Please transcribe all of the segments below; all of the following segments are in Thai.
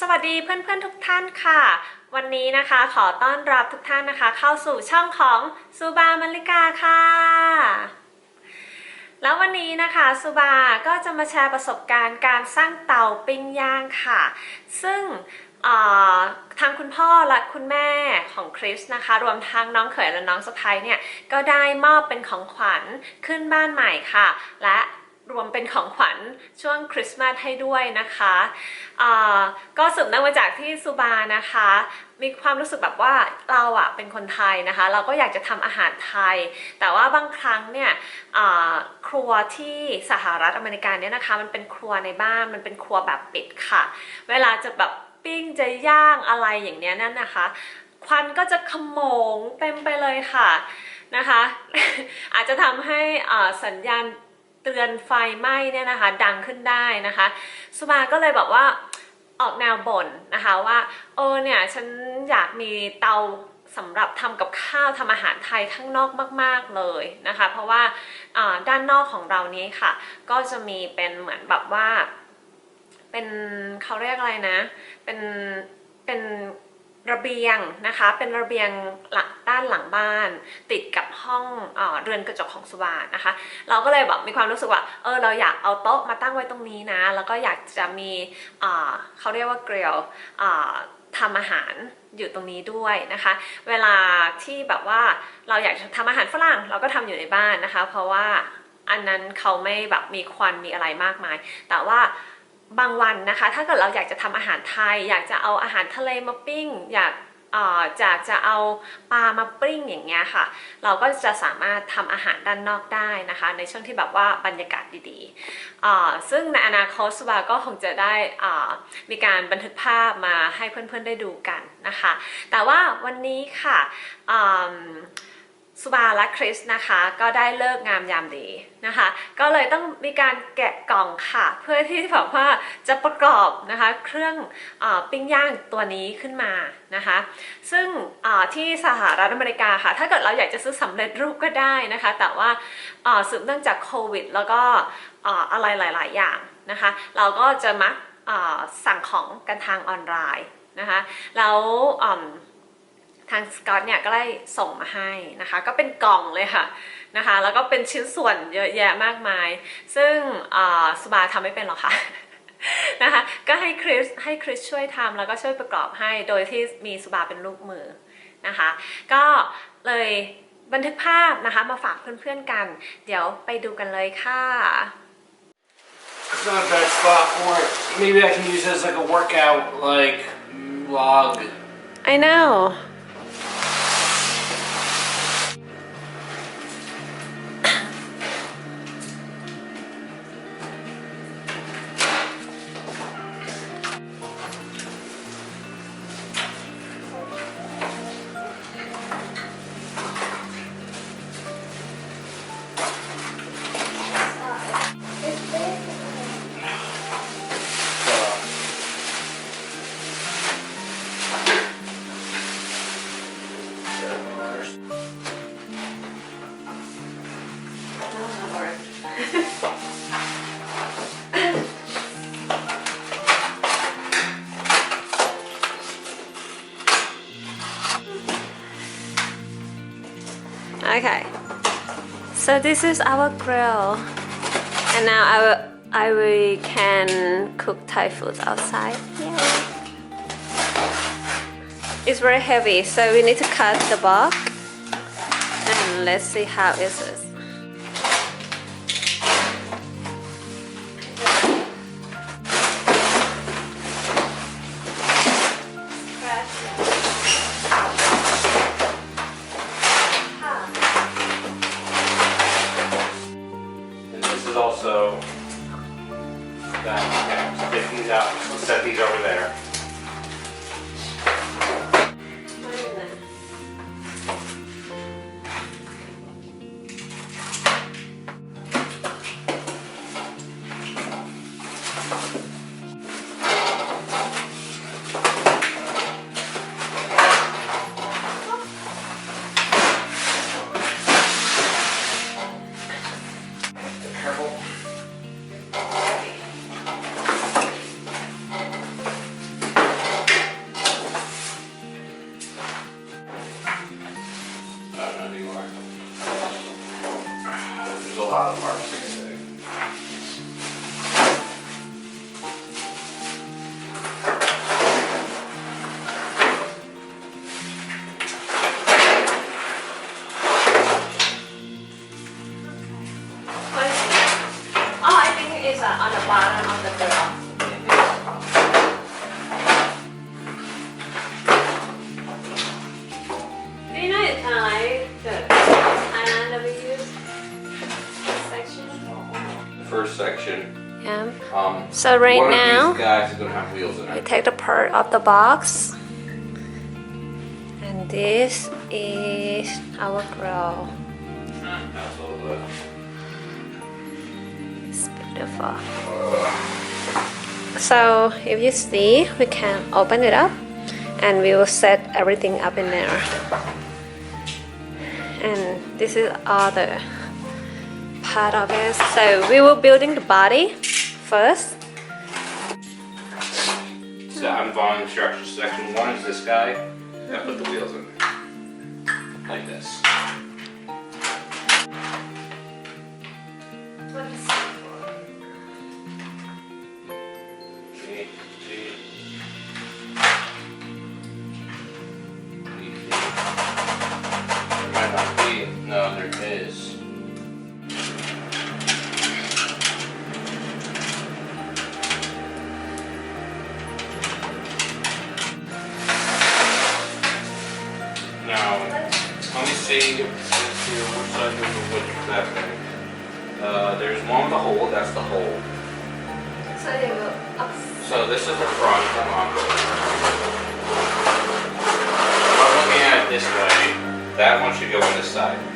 สวัสดีเพื่อนๆทุกท่านค่ะ วันนี้นะคะขอต้อนรับทุกท่านนะคะ เข้าสู่ช่องของซูบามาริกาค่ะ แล้ววันนี้นะคะซูบาก็จะมาแชร์ประสบการณ์การสร้างเตาปิ้งย่างค่ะ ซึ่งทางคุณพ่อและคุณแม่ของคริสนะคะ รวมทั้งน้องเขยและน้องสะพ้ยเนี่ยก็ได้มอบเป็นของขวัญขึ้นบ้านใหม่ค่ะ และ รวมเป็นของขวัญช่วงคริสต์มาสให้ด้วยนะคะก็สืบเนื่องมาจากที่ซูบานะคะ มีความรู้สึกแบบว่าเราอะเป็นคนไทยนะคะ เราก็อยากจะทำอาหารไทย แต่ว่าบางครั้งเนี่ยครัวที่สหรัฐอเมริกาเนี่ยนะคะ มันเป็นครัวในบ้านมันเป็นครัวแบบปิดค่ะ เวลาจะแบบปิ้งจะย่างอะไรอย่างเนี้ยนั่นนะคะควันก็จะขโมงเต็มไปเลยค่ะนะคะ อาจจะทำให้สัญญาณ เตือนไฟไหม้เนี่ยนะคะ ดังขึ้นได้นะคะสุมาก็เลยแบบว่าออกแนวบ่นนะคะว่าเออเนี่ยฉันอยากมีเตาสำหรับทำกับข้าวทำอาหารไทยข้างนอกมาก ๆเลยนะคะ เพราะว่าด้านนอกของเรานี้ค่ะ ก็จะมีเป็นเหมือนแบบว่า เป็นเขาเรียกอะไรนะ เป็นเป็น ระเบียงนะคะเป็นระเบียงหลังด้านหลังบ้าน ติดกับห้องเออเรือนกระจกของสุวานะคะ เราก็เลยแบบมีความรู้สึกว่าเออเราอยากเอาโต๊ะมาตั้งไว้ตรงนี้นะ แล้วก็อยากจะมีอ่าเขาเรียกว่าเกลียวทำอาหารอยู่ตรงนี้ด้วยนะคะ เวลาที่แบบว่าเราอยากจะทำอาหารฝรั่งเราก็ทำอยู่ในบ้านนะคะ เพราะว่าอันนั้นเขาไม่แบบมีควันมีอะไรมากมาย แต่ว่า บางวันนะคะ ถ้าเกิดเราอยากจะทำอาหารไทย อยากจะเอาอาหารทะเลมาปิ้ง อยากเอ่ออยากจะเอาปลามาปิ้งอย่างเงี้ยค่ะ เราก็จะสามารถทำอาหารด้านนอกได้นะคะ ในช่วงที่แบบว่าบรรยากาศดีๆ ซึ่งในอนาคตสวาก็คงจะได้มีการบันทึกภาพมาให้เพื่อนๆได้ดูกันนะคะ แต่ว่าวันนี้ค่ะ สุบาและคริสนะคะ ก็ได้เลิกงามยามดีนะคะ ก็เลยต้องมีการแกะกล่องค่ะ เพื่อที่แบบว่าจะประกอบนะคะเครื่องอปิ้งย่างตัวนี้ขึ้นมานะคะ ซึ่งที่สหรัฐอเมริกาค่ะ ถ้าเกิดเราอยากจะซื้อสำเร็จรูปก็ได้นะคะ แต่ว่าสืบเนื่องจากโควิด แล้วก็ออะไรหลาย ๆ อย่างนะคะ เราก็จะมักสั่งของกันทางออนไลน์นะคะ แล้ว ทางสกอตเนี่ยก็ได้ส่งมาให้นะคะ ก็เป็นกล่องเลยค่ะนะคะ แล้วก็เป็นชิ้นส่วนเยอะแยะมากมาย ซึ่งอ่าสบาทำไม่เป็นหรอกค่ะนะคะก็ให้คริสให้คริสช่วยทำแล้วก็ช่วยประกอบให้โดยที่มีสบาเป็นลูกมือนะคะ ก็เลยบันทึกภาพนะคะมาฝากเพื่อนๆกัน เดี๋ยวไปดูกันเลยค่ะ It's not a bad spot for it. Maybe I can use it as like a workout, like log. I know So this is our grill, and now I will, I will can cook Thai food outside. Yay. It's very heavy, so we need to cut the bark, and let's see how it is. bottom of the barrel. Of. Section. The first section. Yeah. Um, So right one now- of these guys is have wheels in We take the part of the box. And this is our grill beautiful. So if you see, we can open it up, and we will set everything up in there. And this is all the part of it. So we will building the body first. So I'm following instructions. Section one is this guy. I put the wheels in there. Like this. See, let's see here, which side is the that thing. Uh, there's one with a hole, that's the hole. So they will up. So this is the front, on. If I'm looking at it this way, that one should go on this side.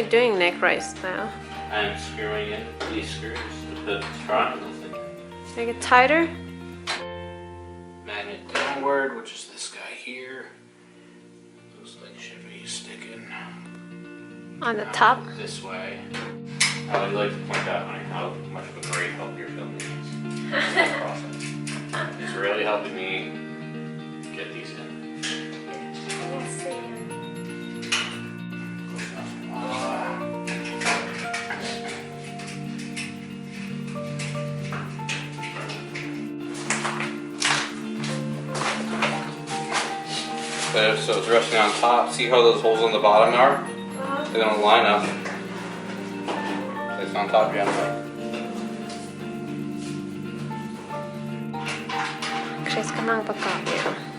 You doing neck race now? I'm screwing in these screws to the triangles in. Make it tighter? Magnet downward, which is this guy here. Looks like should be sticking On the top? this way. I would like to point out honey, how much of a great help your filming is. It's really helping me So, so it's resting on top. See how those holes on the bottom are? They're gonna line up. Place on top gently. Chris กำ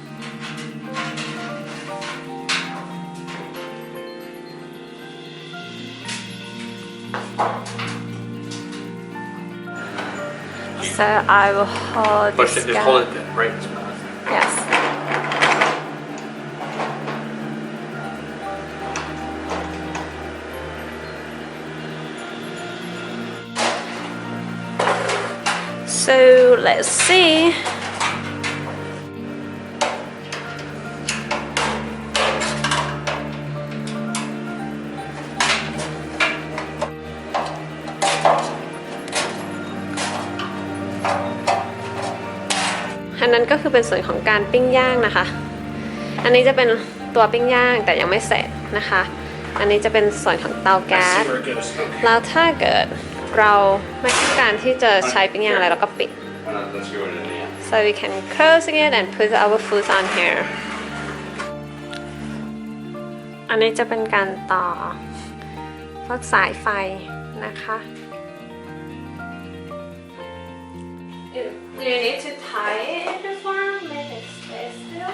So I will hold Push this it, just guy. hold it right in this spot. Yes. So let's see. นนั้นก็คือเป็นส่วนของการปิ้งย่างนะคะ อันนี้จะเป็นตัวปิ้งย่างแต่ยังไม่เสร็จนะคะ อันนี้จะเป็นส่วนของเตา I แก๊ส see where it goes. Okay. แล้วถ้าเกิดเราไม่ต้องการที่จะใช้ปิ้งย่างอะไรเราก็ปิด Why not let's screw it in the end. so we can closing it and put our food on here อันนี้จะเป็นการต่อพวกสายไฟนะคะ Do you need to tie it before make it stay still?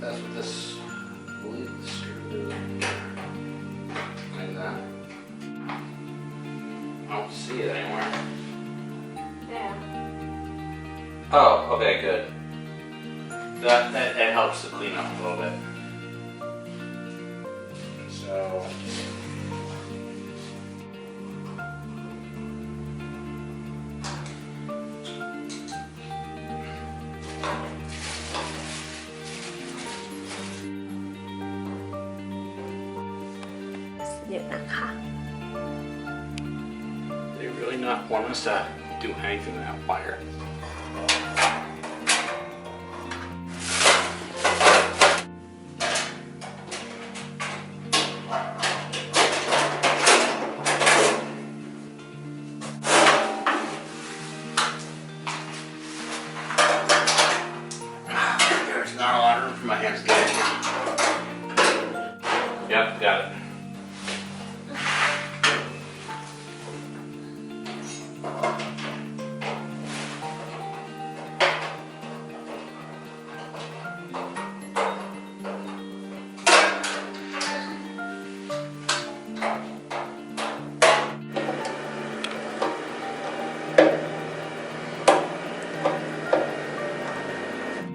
That's what this, I believe screw is. Like that. I don't see it anywhere. Yeah. Oh, okay, good. That, that, that helps to clean up a little bit. anything out.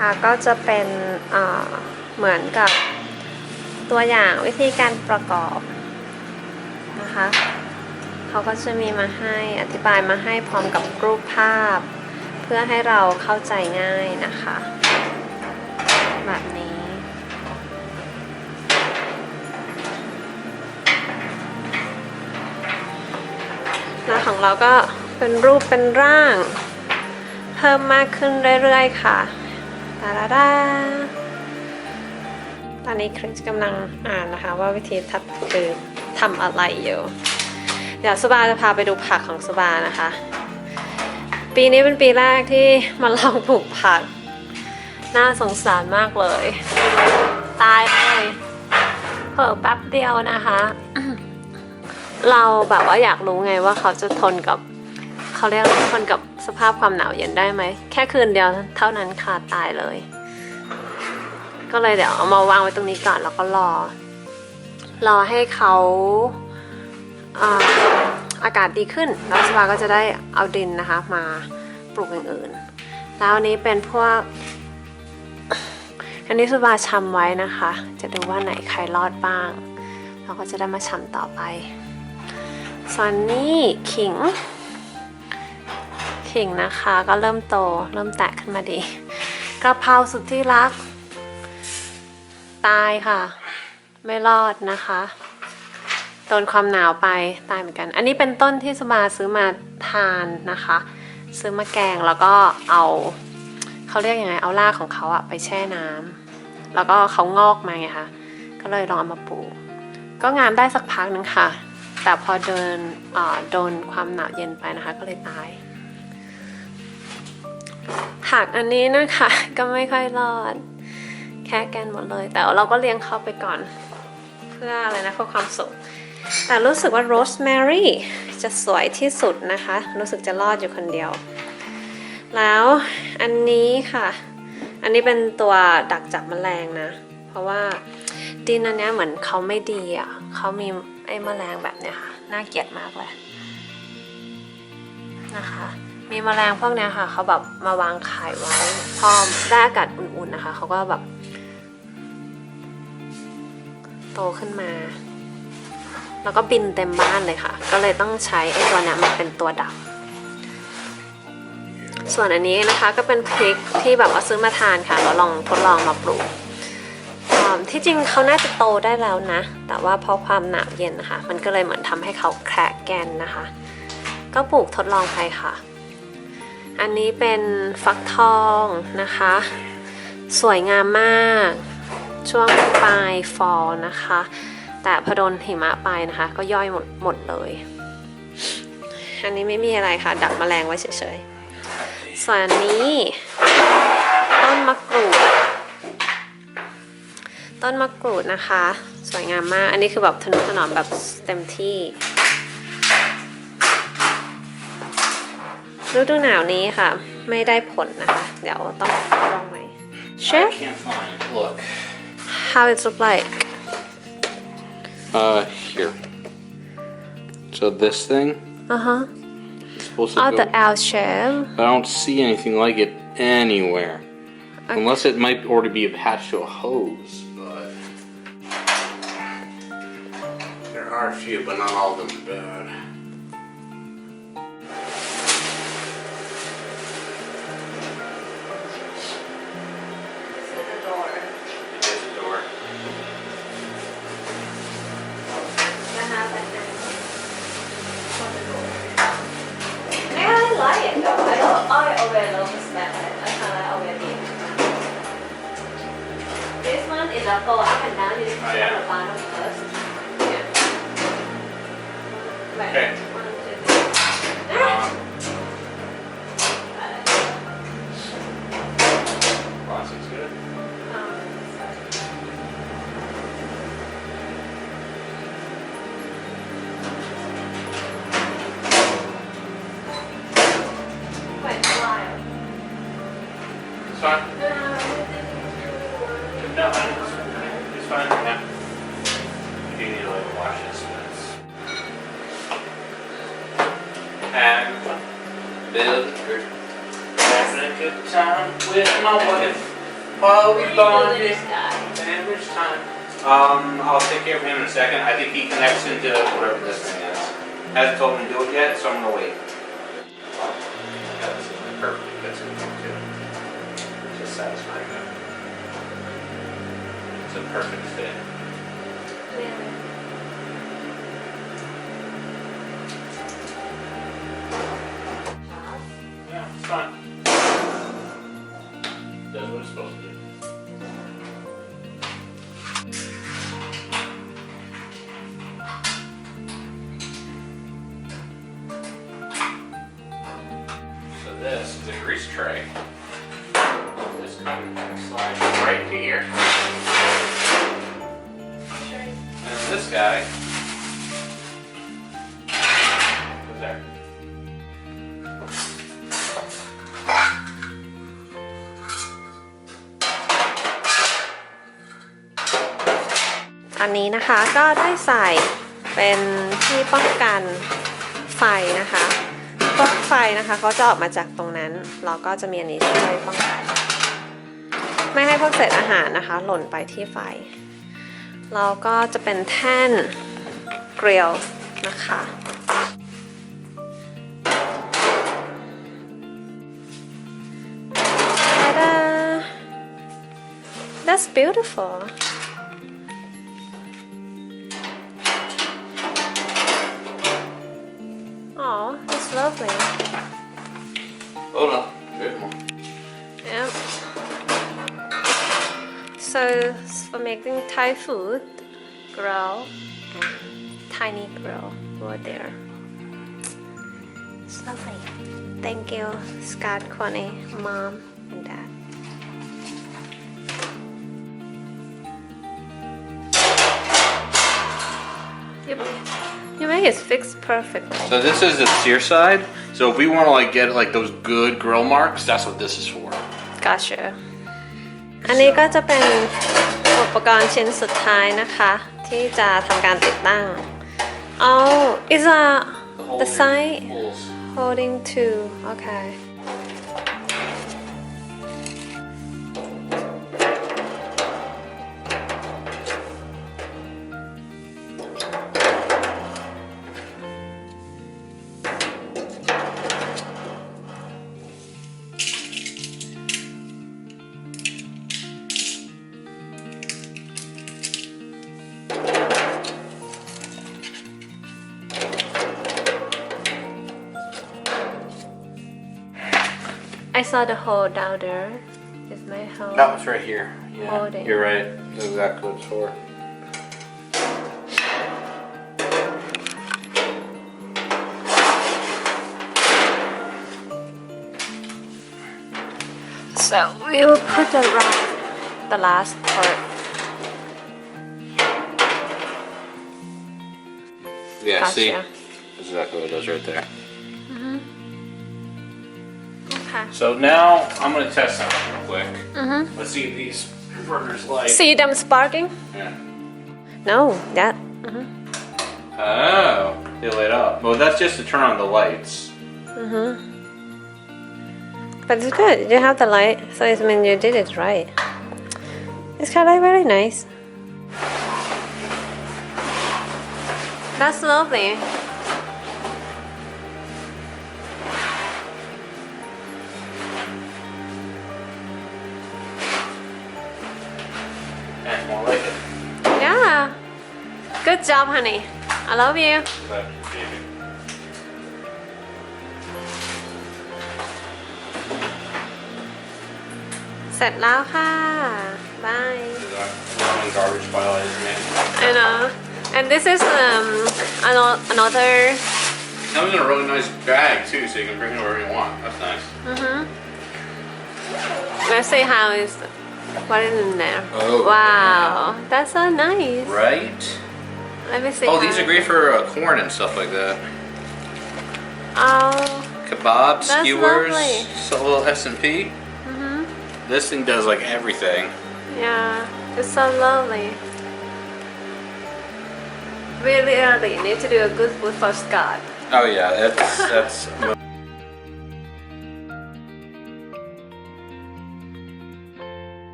ค่ะก็จะเป็นเอ่อเหมือนกับตัวอย่างวิธีการประกอบนะคะเขาก็จะมีมาให้อธิบายมาให้พร้อมกับรูปภาพ เพื่อให้เราเข้าใจง่ายนะคะ แบบนี้ แล้วของเราก็เป็นรูปเป็นร่าง เพิ่มมากขึ้นเรื่อยๆค่ะ ตาดาดาตอนนี้คริสกำลังอ่านนะคะว่าวิธีทัดคือทำอะไรอยู่เดี๋ยวสุบาจะพาไปดูผักของสุบานะคะ ปีนี้เป็นปีแรกที่มาลองปลูกผัก น่าสงสารมากเลย ตายเลยเพิ่แป๊บเดียวนะคะ เราแบบว่าอยากรู้ไงว่าเขาจะทนกับ เขาเรียกทนกับ สภาพความหนาวเย็นได้ไหม แค่คืนเดียวเท่านั้นค่ะตายเลย ก็เลยเดี๋ยวเอามาวางไว้ตรงนี้ก่อนแล้วก็รอ รอให้เขาอาอากาศดีขึ้น แล้วสบาก็จะได้เอาดินนะคะ มาปลูกอย่างอื่น แล้วอันนี้เป็นพวก อันนี้สบาชำไว้นะคะ จะดูว่าไหนใครรอดบ้าง เราก็จะได้มาชำต่อไปส่วนนี้ขิง ขิงนะคะ ก็เริ่มโตเริ่มแตกขึ้นมาดีกระเพราสุดที่รัก ตายค่ะ ไม่รอดนะคะโดนความหนาวไปตายเหมือนกัน อันนี้เป็นต้นที่สมาซื้อมาทานนะคะ ซื้อมาแกงแล้วก็เอาเขาเรียกยังไงเอารากของเขาอะไปแช่น้ำแล้วก็เขางอกมาไงคะก็เลยลองเอามาปลูกก็งามได้สักพักหนึ่งค่ะ แต่พอเดินโดนความหนาวเย็นไปนะคะ ก็เลยตาย ผักอันนี้นะคะ ก็ไม่ค่อยรอด แค่แกนหมดเลย แต่เราก็เลี้ยงเขาไปก่อน เพื่ออะไรนะเพื่อความสุข แต่รู้สึกว่าโรสแมรี่จะสวยที่สุดนะคะ รู้สึกจะรอดอยู่คนเดียว แล้วอันนี้ค่ะ อันนี้เป็นตัวดักจับแมลงนะ เพราะว่าดินอันนี้เหมือนเขาไม่ดีอะเขามีไอ้แมลงแบบเนี้ยค่ะ น่าเกลียดมากเลยนะคะ มีแมลงพวกเนี้ยค่ะเขาแบบมาวางไข่ไว้พอได้อากาศอุ่นๆนะคะเขาก็แบบ โตขึ้นมา แล้วก็บินเต็มบ้านเลยค่ะ ก็เลยต้องใช้ไอ้ตัวเนี้ยมันเป็นตัวดักส่วนอันนี้นะคะก็เป็นพริกที่แบบว่าซื้อมาทานค่ะแล้วลองทดลองมาปลูกที่จริงเขาน่าจะโตได้แล้วนะ แต่ว่าเพราะความหนาวเย็นนะคะ มันก็เลยเหมือนทำให้เขาแคร์แกนนะคะ ก็ปลูกทดลองไปค่ะ อันนี้เป็นฟักทองนะคะ สวยงามมาก ช่วงปลายฟอลนะคะ แต่พอโดนหิมะไปนะคะ ก็ย่อยหมดหมดเลย อันนี้ไม่มีอะไรค่ะ ดักแมลงไว้เฉยๆ ส่วนอันนี้ ต้นมะกรูด ต้นมะกรูดนะคะ สวยงามมาก อันนี้คือแบบทนุถนอมแบบเต็มที่ ฤดูหนาวนี้ค่ะ ไม่ได้ผลนะคะ เดี๋ยวต้องลองใหม่ I Chef can't find. Look. how it look like Uh, here. So this thing uh huh is supposed to oh go. the L shape But I don't see anything like it anywhere. Unless it might already be attached to a hose, but there are a few, but not all of them are bad. Think he whatever this thing is. Hasn't told me to do it yet, so I'm gonna wait. อันนี้นะคะก็ได้ใส่เป็นที่ป้องกันไฟนะคะปลั๊กไฟนะคะเขาจะออกมาจากตรงนั้น เราก็จะมีอันนี้ช่วยป้องกันไม่ให้พวกเศษอาหารนะคะ หล่นไปที่ไฟ เราก็จะเป็นแท่นเกลียวนะคะ That's beautiful. Hold on. More. Yep. So for making Thai food, grill tiny grill over there. It's lovely. Thank you, Scott, Connie, mom, and dad. You, you make it fixed perfectly. So this is the sear side. So if we want to like get like those good grill marks, that's what this is for. Gotcha อันนี้ก็จะเป็นอุปกรณ์ชิ้นสุดท้ายนะคะ ที่จะทำการติดตั้ง Oh is a the side Holes. holding two okay Saw the hole down there is my hole No, it's right here. Yeah, Holding. you're right. That's exactly what it's for. so we will put the rock the last part Yeah, see? That's exactly what it is right there. Okay So now I'm gonna test something real quick. mm-hmm. Let's see if these burners light. see them sparking Yeah. no that Oh, they lit up. Well, that's just to turn on the lights. Mm-hmm. But it's good. You have the light, so it means you did it right. It's kind of very nice. That's lovely. job, honey. I love you. But, maybe. เสร็จแล้วค่ะ bye Long garbage pile I just made. and uh and this is um ano- another Comes in a really nice bag too, so you can bring it wherever you want. That's nice. mm-hmm. let's see how is what is in there Oh, wow that's so nice Right? let me see Oh, these are great for uh, corn and stuff like that. oh Kebab, That's skewers, lovely. so a little S and P. mm-hmm. This thing does like everything. Yeah, it's so lovely. Really early. need to do a good food for Scott. Oh yeah, that's that's